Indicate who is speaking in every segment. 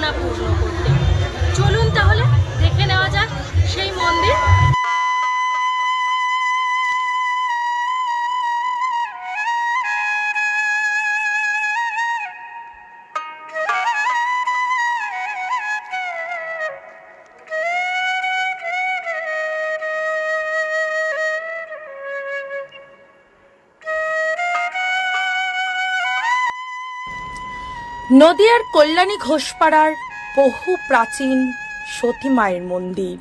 Speaker 1: কামনা পূর্ণ করতে। চলুন তাহলে দেখে নেওয়া যাক সেই মন্দির নদিয়ার কল্যাণী ঘোষপাড়ার বহু প্রাচীন সতী মায়ের মন্দির।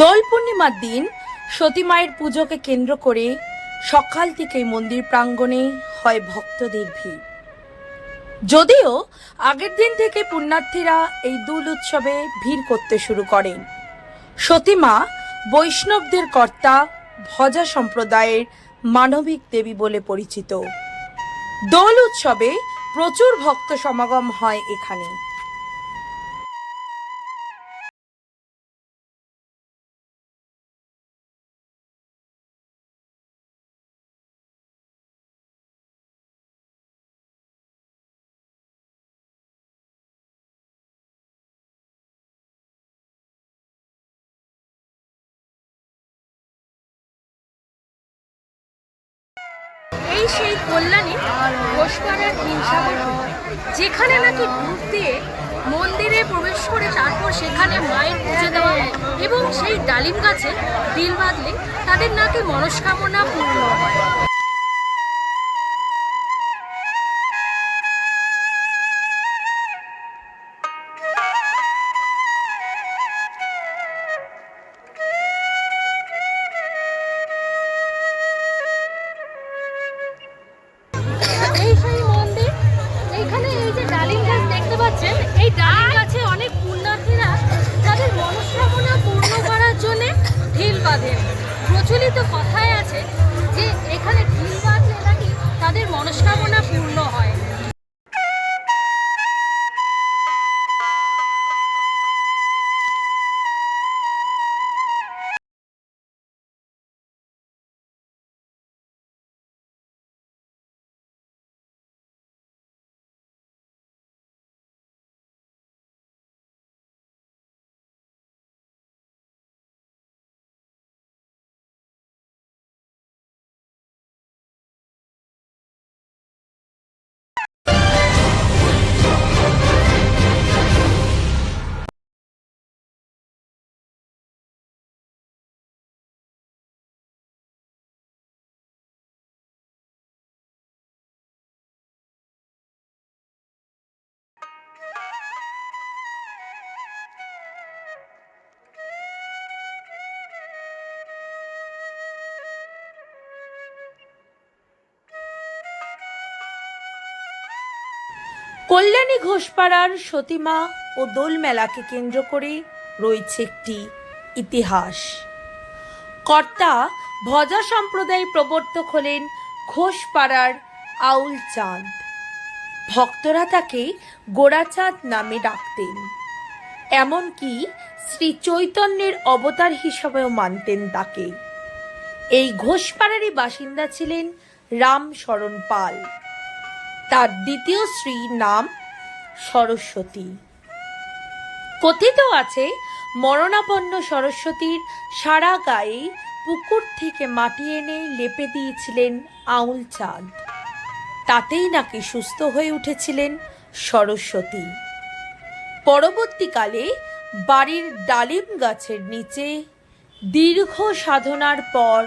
Speaker 1: দোল পূর্ণিমার দিন সতী মায়ের পুজোকে কেন্দ্র করে সকাল থেকেই মন্দির প্রাঙ্গণে হয় ভক্তদের ভিড়। যদিও আগের দিন থেকে পুণ্যার্থীরা এই দোল উৎসবে ভিড় করতে শুরু করেন। সতীমা বৈষ্ণবদের কর্তা ভজা সম্প্রদায়ের মানবিক দেবী বলে পরিচিত। দোল উৎসবে প্রচুর ভক্ত সমাগম হয় এখানে।
Speaker 2: সেই কল্যাণী ঘোষপাড়ার হিংসাগর যেখানে নাকি ডুব দিয়ে মন্দিরে প্রবেশ করে তারপর সেখানে মায়ের পুজো দেওয়া এবং সেই ডালিম গাছে দিল বাঁধলে তাদের নাকি মনস্কামনা পূর্ণ হয়। বাঁধেন প্রচলিত কথায় আছে যে এখানে
Speaker 1: কল্যাণী ঘোষপাড়ার সতীমা ও দোল মেলাকে কেন্দ্র করে রয়েছে একটি ইতিহাস। কর্তা ভজা সম্প্রদায় প্রবর্তক হলেন ঘোষপাড়ার আউল চাঁদ ভক্তরা তাকে গোড়াচাঁদ নামে ডাকতেন। এমনকি শ্রী চৈতন্যের অবতার হিসাবেও মানতেন তাকে। এই ঘোষপাড়ারই বাসিন্দা ছিলেন রাম শরণ পাল। তার দ্বিতীয় স্ত্রীর নাম সরস্বতী। কথিত আছে, মরণাপন্ন সরস্বতীর সারা গায়ে পুকুর থেকে মাটি এনে লেপে দিয়েছিলেন আউল চাঁদ। তাতেই নাকি সুস্থ হয়ে উঠেছিলেন সরস্বতী। পরবর্তীকালে বাড়ির ডালিম গাছের নিচে দীর্ঘ সাধনার পর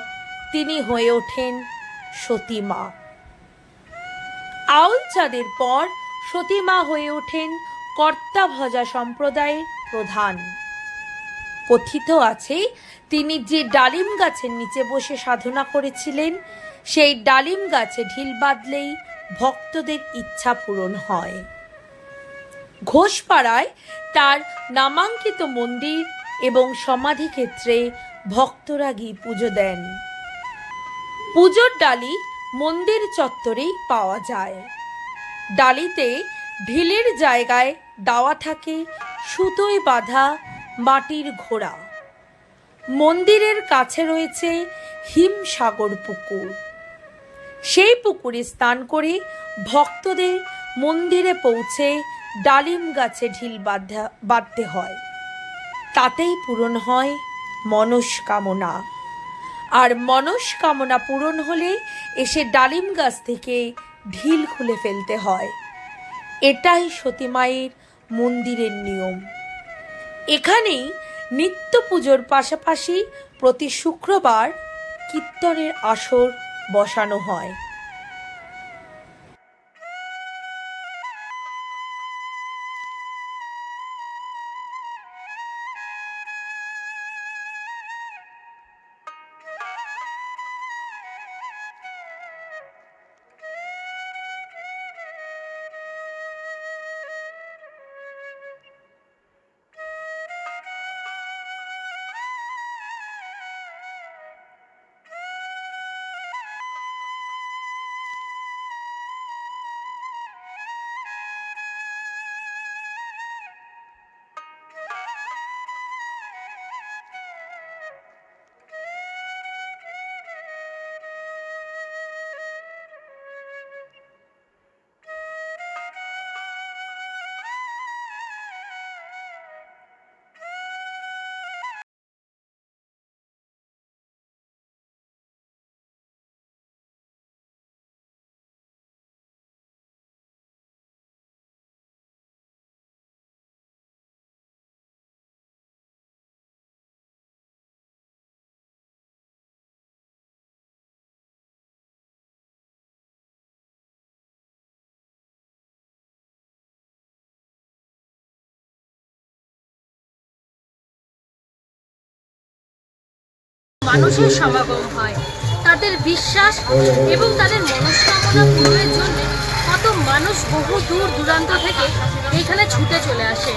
Speaker 1: তিনি হয়ে ওঠেন সতীমা। আউল চাঁদের পর সতীমা হয়ে ওঠেন কর্তা ভজা সম্প্রদায়ের প্রধান। কথিত আছে, তিনি যে ডালিম গাছের নিচে বসে সাধনা করেছিলেন, সেই ডালিম গাছে ঢিল বাঁধলেই ভক্তদের ইচ্ছা পূরণ হয়। ঘোষপাড়ায় তার নামাঙ্কিত মন্দির এবং সমাধি ক্ষেত্রে ভক্তরা গিয়ে পুজো দেন। পুজোর ডালি মন্দির চত্বরেই পাওয়া যায়। ডালিতে ঢিলের জায়গায় দাওয়া থাকে সুতোয় বাঁধা মাটির ঘোড়া। মন্দিরের কাছে রয়েছে হিমসাগর পুকুর। সেই পুকুরে স্নান করে ভক্তদের মন্দিরে পৌঁছে ডালিম গাছে ঢিল বাঁধা বাঁধতে হয়। তাতেই পূরণ হয় মনস্কামনা। আর মনস্কামনা পূরণ হলে এসে ডালিম গাছ থেকে ঢিল খুলে ফেলতে হয়। এটাই সতীমায়ের মন্দিরের নিয়ম। এখানেই নিত্য পুজোর পাশাপাশি প্রতি শুক্রবার কীর্তনের আসর বসানো হয়।
Speaker 2: মানুষের সমাগম হয়। তাদের বিশ্বাস এবং তাদের মনস্কামনা পূরণের জন্য কত মানুষ বহু দূর দূরান্ত থেকে এখানে ছুটে চলে আসে।